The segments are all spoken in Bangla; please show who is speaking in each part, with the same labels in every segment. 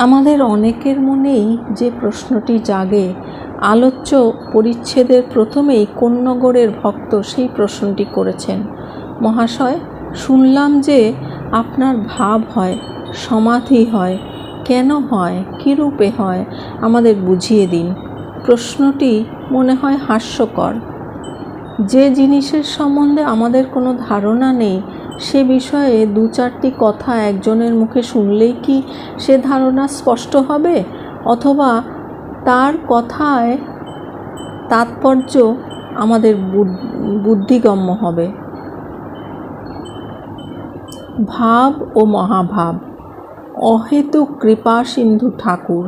Speaker 1: আমাদের অনেকের মনেই যে প্রশ্নটি জাগে, আলোচ্য পরিচ্ছেদের প্রথমেই কোন্নগরের ভক্ত সেই প্রশ্নটি করেছেন। মহাশয়, শুনলাম যে আপনার ভাব হয়, সমাধি হয়, কেন হয়, কী রূপে হয়, আমাদের বুঝিয়ে দিন। প্রশ্নটি মনে হয় হাস্যকর। যে জিনিসের সম্বন্ধে আমাদের কোনো ধারণা নেই সে বিষয়ে দু চারটি কথা একজনের মুখে শুনলেই কি সে ধারণা স্পষ্ট হবে? অথবা তার কথায় তাৎপর্য আমাদের বুদ্ধিগম্য হবে? ভাব ও মহাভাব। অহেতুক কৃপা সিন্ধু ঠাকুর,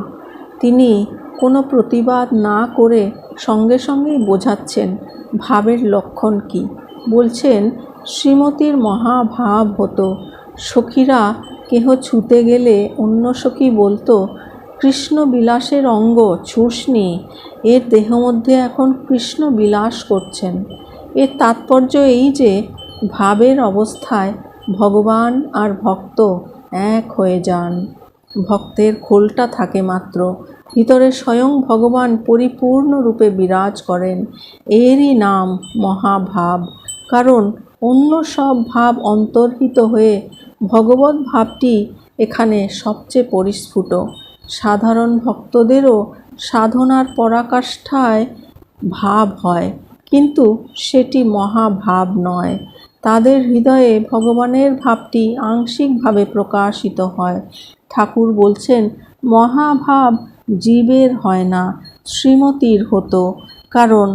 Speaker 1: তিনি কোনো প্রতিবাদ না করে সঙ্গে সঙ্গেই বোঝাচ্ছেন ভাবের লক্ষণ কি। বলছেন শ্রীমতীর মহাভাব হতো। সখীরা কেহ ছুতে গেলে অন্য সখী বলতো, কৃষ্ণ বিলাসের অঙ্গ ছুসনি এর দেহ মধ্যে এখন কৃষ্ণ বিলাস করছেন। এর তাৎপর্য এই যে, ভাবের অবস্থায় ভগবান আর ভক্ত এক হয়ে যান। ভক্তের খোলটা থাকে মাত্র। ভিতরে স্বয়ং ভগবান পরিপূর্ণরূপে বিরাজ করেন। এরই নাম মহাভাব। কারণ অন্য সব ভাব অন্তর্হিত হয়ে ভগবত ভাবটি এখানে সবচেয়ে পরিস্ফুট। সাধারণ ভক্তদেরও সাধনার পরাকাষ্ঠায় ভাব হয়, কিন্তু সেটি মহাভাব নয়। তাদের হৃদয়ে ভগবানের ভাবটি আংশিকভাবে প্রকাশিত হয়। ঠাকুর বলছেন, মহাভাব জীবের হয় না, শ্রীমতীর হতো। কারণ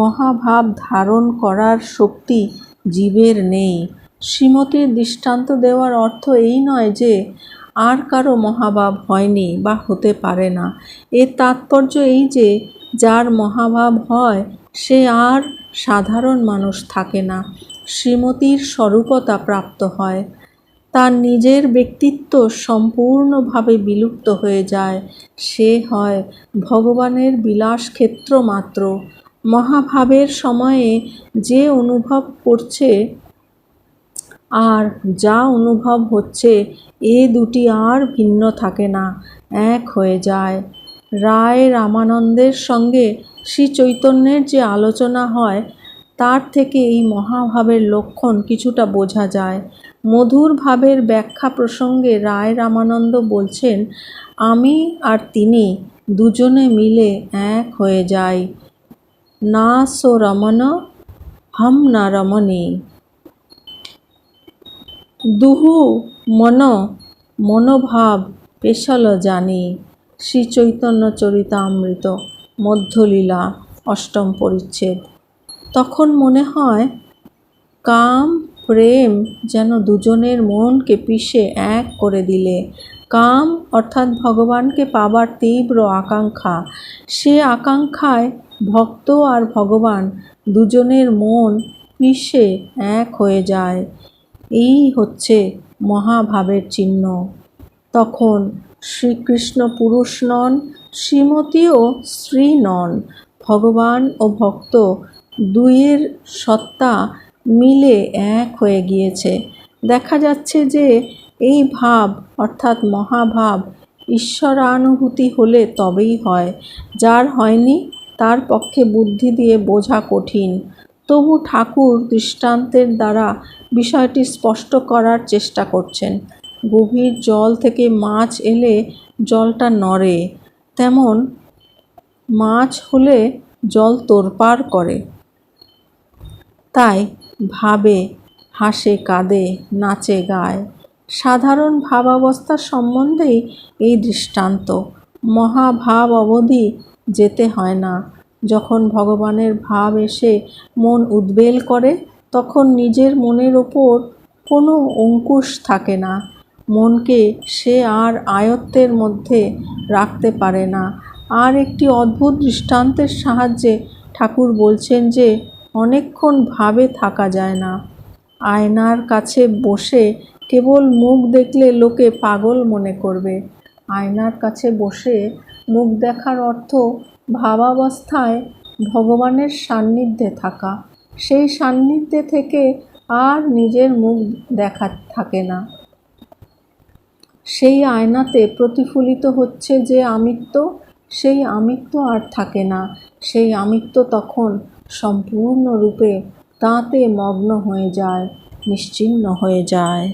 Speaker 1: মহাভাব ধারণ করার শক্তি জীবের নেই। শ্রীমতীর দৃষ্টান্ত দেওয়ার অর্থ এই নয় যে আর কারও মহাভাব হয়নি বা হতে পারে না। এর তাৎপর্য এই যে, যার মহাভাব হয়, সে আর সাধারণ মানুষ থাকে না। শ্রীমতীর স্বরূপতা প্রাপ্ত হয়। তার নিজের ব্যক্তিত্ব সম্পূর্ণভাবে বিলুপ্ত হয়ে যায়। সে হয় ভগবানের বিলাস ক্ষেত্র মাত্র মহাভাবের সময়ে যে অনুভব করছে আর যা অনুভব হচ্ছে, এ দুটি আর ভিন্ন থাকে না, এক হয়ে যায়। রায় রামানন্দের সঙ্গে শ্রী চৈতন্যের যে আলোচনা হয়, তার থেকে এই মহাভাবের লক্ষণ কিছুটা বোঝা যায়। মধুর ভাবের ব্যাখ্যা প্রসঙ্গে রায় রামানন্দ বলছেন, আমি আর তিনি দুজনে মিলে এক হয়ে যাই। না সো রমন, হম না রমণী। দুহু মন, মনোভাব পেশল জানি। শ্রী চৈতন্য চরিতামৃত, মধ্যলীলা, অষ্টম পরিচ্ছেদ। তখন মনে হয়, কাম প্রেম যেন দুজনের মনকে পিষে এক করে দিলে। কাম অর্থাৎ ভগবানকে পাবার তীব্র আকাঙ্ক্ষা। সে আকাঙ্ক্ষায় ভক্ত আর ভগবান দুজনের মন পিষে এক হয়ে যায়। এই হচ্ছে মহাভাবের চিহ্ন। তখন শ্রীকৃষ্ণ পুরুষ নন, শ্রীমতীও স্ত্রী নন। ভগবান ও ভক্ত দুইয়ের সত্তা মিলে এক হয়ে গিয়েছে। দেখা যাচ্ছে যে এই ভাব, অর্থাৎ মহাভাব, ঈশ্বরানুভূতি হলে তবেই হয়। যার হয়নি, তার পক্ষে বুদ্ধি দিয়ে বোঝা কঠিন। তবু ঠাকুর দৃষ্টান্তের দ্বারা বিষয়টি স্পষ্ট করার চেষ্টা করছেন। গভীর জল থেকে মাছ এলে জলটা নড়ে। তেমন মাছ হলে জল তোড়পাড় করে। তাই ভাবে, হাসে, কাঁদে, নাচে, গায়। সাধারণ ভাবাবস্থা সম্বন্ধেই এই দৃষ্টান্ত। মহাভাব অবধি যেতে হয় না। যখন ভগবানের ভাব এসে মন উদ্বেল করে, তখন নিজের মনের ওপর কোনো অঙ্কুশ থাকে না। মনকে সে আর আয়ত্তের মধ্যে রাখতে পারে না। আর একটি অদ্ভুত দৃষ্টান্তের সাহায্যে ঠাকুর বলছেন যে অনেকক্ষণ ভাবে থাকা যায় না। আয়নার কাছে বসে কেবল মুখ দেখলে লোকে পাগল মনে করবে। আয়নার কাছে বসে মুখ দেখার অর্থ ভাবাবস্থায় ভগবানের সান্নিধ্যে থাকা। সেই সান্নিধ্যে থেকে আর নিজের মুখ দেখা থাকে না। সেই আয়নাতে প্রতিফলিত হচ্ছে যে আমিত্ব সেই আমিত্ব আর থাকে না। সেই আমিত্ব তখন সম্পূর্ণরূপে তাঁতে মগ্ন হয়ে যায় নিশ্চিহ্ন হয়ে যায়।